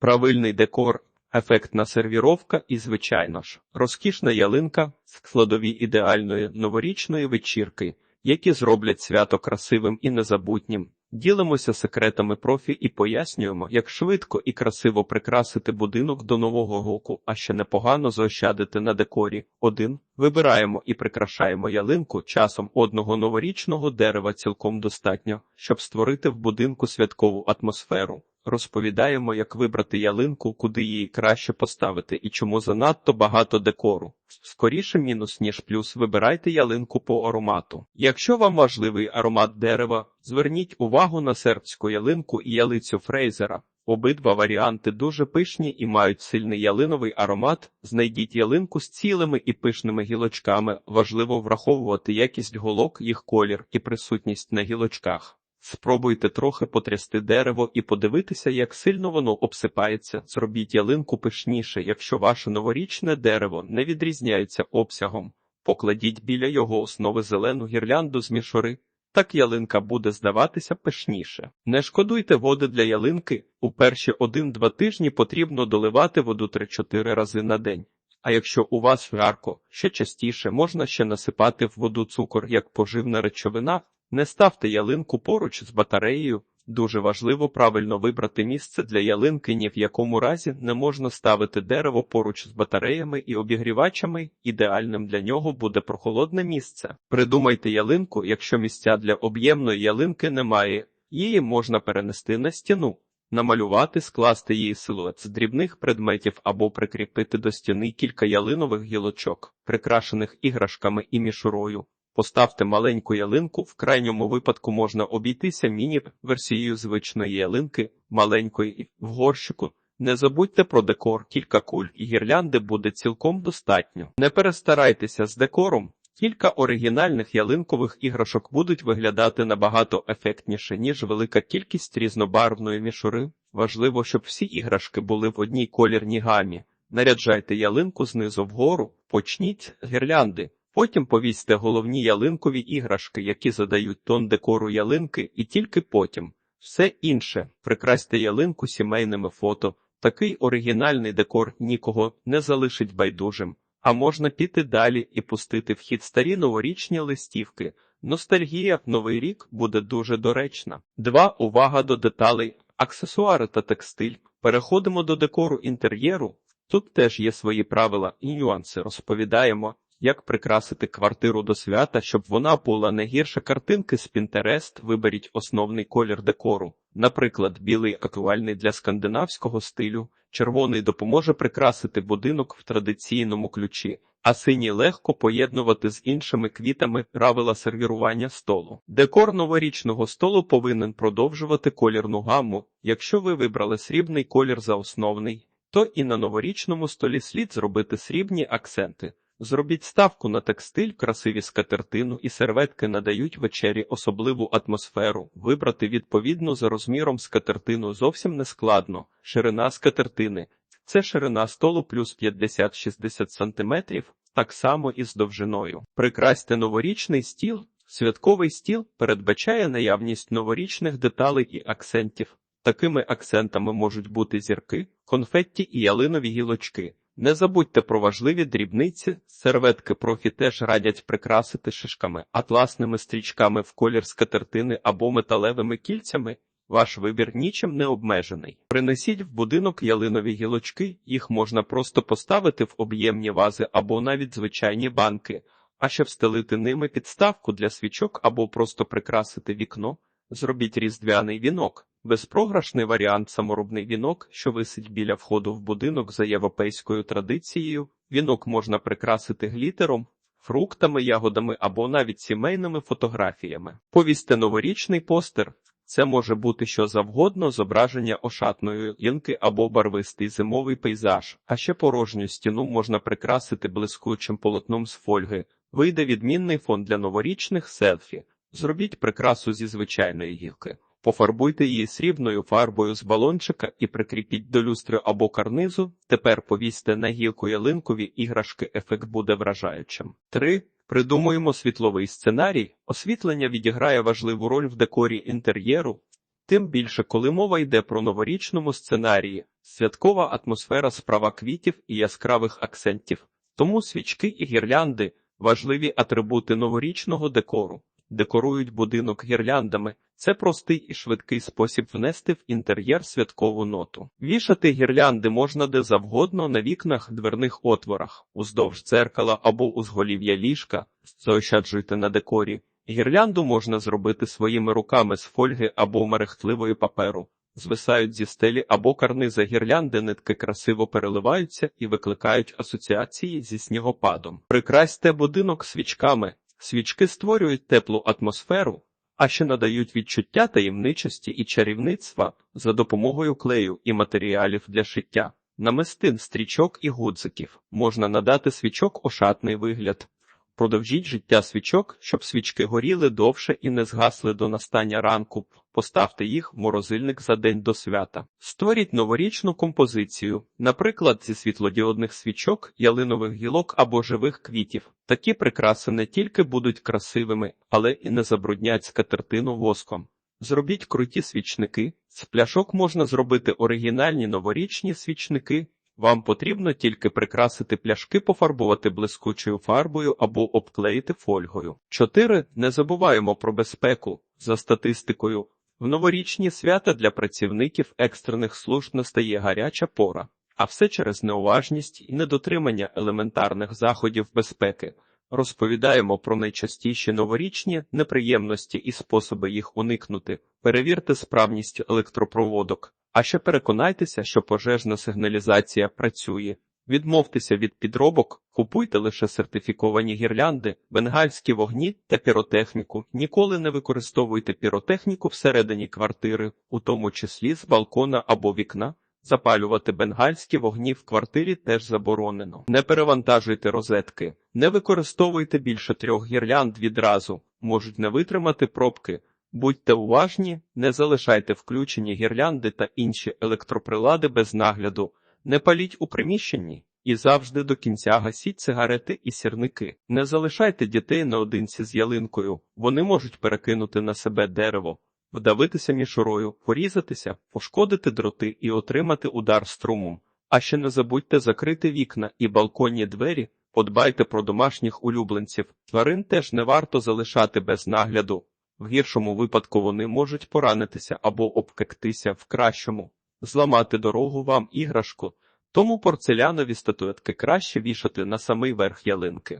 правильний декор, ефектна сервіровка і, звичайно ж, розкішна ялинка складові ідеальної новорічної вечірки, які зроблять свято красивим і незабутнім. Ділимося секретами профі і пояснюємо, як швидко і красиво прикрасити будинок до нового року, а ще непогано заощадити на декорі. 1. Вибираємо і прикрашаємо ялинку часом одного новорічного дерева цілком достатньо, щоб створити в будинку святкову атмосферу. Розповідаємо, як вибрати ялинку, куди її краще поставити і чому занадто багато декору. Скоріше мінус, ніж плюс, вибирайте ялинку по аромату. Якщо вам важливий аромат дерева, зверніть увагу на сербську ялинку і ялицю Фрейзера. Обидва варіанти дуже пишні і мають сильний ялиновий аромат. Знайдіть ялинку з цілими і пишними гілочками. Важливо враховувати якість голок, їх колір і присутність на гілочках. Спробуйте трохи потрясти дерево і подивитися, як сильно воно обсипається. Зробіть ялинку пишніше, якщо ваше новорічне дерево не відрізняється обсягом. Покладіть біля його основи зелену гірлянду з мішори. Так ялинка буде здаватися пишніше. Не шкодуйте води для ялинки. У перші 1-2 тижні потрібно доливати воду 3-4 рази на день. А якщо у вас жарко, ще частіше можна ще насипати в воду цукор як поживна речовина. Не ставте ялинку поруч з батареєю. Дуже важливо правильно вибрати місце для ялинки. Ні в якому разі не можна ставити дерево поруч з батареями і обігрівачами. Ідеальним для нього буде прохолодне місце. Придумайте ялинку, якщо місця для об'ємної ялинки немає. Її можна перенести на стіну, намалювати, скласти її силует з дрібних предметів або прикріпити до стіни кілька ялинових гілочок, прикрашених іграшками і мішурою. Поставте маленьку ялинку, в крайньому випадку можна обійтися міні-версією звичної ялинки, маленької в горщику. Не забудьте про декор, кілька куль і гірлянди буде цілком достатньо. Не перестарайтеся з декором. Кілька оригінальних ялинкових іграшок будуть виглядати набагато ефектніше, ніж велика кількість різнобарвної мішури. Важливо, щоб всі іграшки були в одній колірній гамі. Наряджайте ялинку знизу вгору, почніть з гірлянди. Потім повісьте головні ялинкові іграшки, які задають тон декору ялинки, і тільки потім все інше прикрасьте ялинку сімейними фото. Такий оригінальний декор нікого не залишить байдужим, а можна піти далі і пустити в хід старі новорічні листівки. Ностальгія в новий рік буде дуже доречна. 2. Увага до деталей, аксесуари та текстиль. Переходимо до декору інтер'єру. Тут теж є свої правила і нюанси. Розповідаємо, як прикрасити квартиру до свята, щоб вона була не гірше картинки з Pinterest, виберіть основний колір декору. Наприклад, білий актуальний для скандинавського стилю, червоний допоможе прикрасити будинок в традиційному ключі, а синій легко поєднувати з іншими квітами правила сервірування столу. Декор новорічного столу повинен продовжувати колірну гамму. Якщо ви вибрали срібний колір за основний, то і на новорічному столі слід зробити срібні акценти. Зробіть ставку на текстиль, красиві скатертину і серветки надають вечері особливу атмосферу. Вибрати відповідно за розміром скатертину зовсім не складно. Ширина скатертини це ширина столу плюс 50-60 см, так само і з довжиною. Прикрасьте новорічний стіл. Святковий стіл передбачає наявність новорічних деталей і акцентів. Такими акцентами можуть бути зірки, конфетті і ялинові гілочки. Не забудьте про важливі дрібниці, серветки профі теж радять прикрасити шишками, атласними стрічками в колір скатертини або металевими кільцями. Ваш вибір нічим не обмежений. Принесіть в будинок ялинові гілочки, їх можна просто поставити в об'ємні вази або навіть звичайні банки, а щоб стелити ними підставку для свічок або просто прикрасити вікно, зробіть різдвяний вінок. Безпрограшний варіант саморобний вінок, що висить біля входу в будинок за європейською традицією. Вінок можна прикрасити глітером, фруктами, ягодами або навіть сімейними фотографіями. Повісьте новорічний постер. Це може бути що завгодно, зображення ошатної ялинки або барвистий зимовий пейзаж, а ще порожню стіну можна прикрасити блискучим полотном з фольги. Вийде відмінний фон для новорічних селфі. Зробіть прикрасу зі звичайної гілки. Пофарбуйте її срібною фарбою з балончика і прикріпіть до люстри або карнизу. Тепер повісьте на гілку ялинкові іграшки, ефект буде вражаючим. 3. Придумуємо світловий сценарій. Освітлення відіграє важливу роль в декорі інтер'єру. Тим більше, коли мова йде про новорічному сценарії, Святкова атмосфера справа квітів і яскравих акцентів. Тому свічки і гірлянди важливі атрибути новорічного декору. Декорують будинок гірляндами. Це простий і швидкий спосіб внести в інтер'єр святкову ноту. Вішати гірлянди можна де завгодно на вікнах, дверних отворах, уздовж дзеркала або узголів'я ліжка. Заощаджуйте на декорі. Гірлянду можна зробити своїми руками з фольги або мерехтливої паперу. Звисають зі стелі або карниза гірлянди, нитки красиво переливаються і викликають асоціації зі снігопадом. Прикрасьте будинок свічками. Свічки створюють теплу атмосферу, а ще надають відчуття таємничості і чарівництва за допомогою клею і матеріалів для шиття. Намистин стрічок і гудзиків можна надати свічок ошатний вигляд. Продовжіть життя свічок, щоб свічки горіли довше і не згасли до настання ранку. Поставте їх в морозильник за день до свята. Створіть новорічну композицію, наприклад, зі світлодіодних свічок, ялинових гілок або живих квітів. Такі прикраси не тільки будуть красивими, але і не забруднять скатертину воском. Зробіть круті свічники. З пляшок можна зробити оригінальні новорічні свічники. Вам потрібно тільки прикрасити пляшки, пофарбувати блискучою фарбою або обклеїти фольгою. 4. Не забуваємо про безпеку. За статистикою, в новорічні свята для працівників екстрених служб настає гаряча пора, а все через неуважність і недотримання елементарних заходів безпеки. Розповідаємо про найчастіші новорічні неприємності і способи їх уникнути. Перевірте справність електропроводок. А ще переконайтеся, що пожежна сигналізація працює. Відмовтеся від підробок, купуйте лише сертифіковані гірлянди, бенгальські вогні та піротехніку. Ніколи не використовуйте піротехніку всередині квартири, у тому числі з балкона або вікна. Запалювати бенгальські вогні в квартирі теж заборонено. Не перевантажуйте розетки, не використовуйте більше трьох гірлянд відразу, можуть не витримати пробки. Будьте уважні, не залишайте включені гірлянди та інші електроприлади без нагляду, не паліть у приміщенні і завжди до кінця гасіть цигарети і сірники. Не залишайте дітей наодинці з ялинкою, вони можуть перекинути на себе дерево, вдавитися мішурою, порізатися, пошкодити дроти і отримати удар струмом. А ще не забудьте закрити вікна і балконні двері, подбайте про домашніх улюбленців. Тварин теж не варто залишати без нагляду. В гіршому випадку вони можуть поранитися або обкектися в кращому зламати дорогу вам іграшку, тому порцелянові статуетки краще вішати на самий верх ялинки.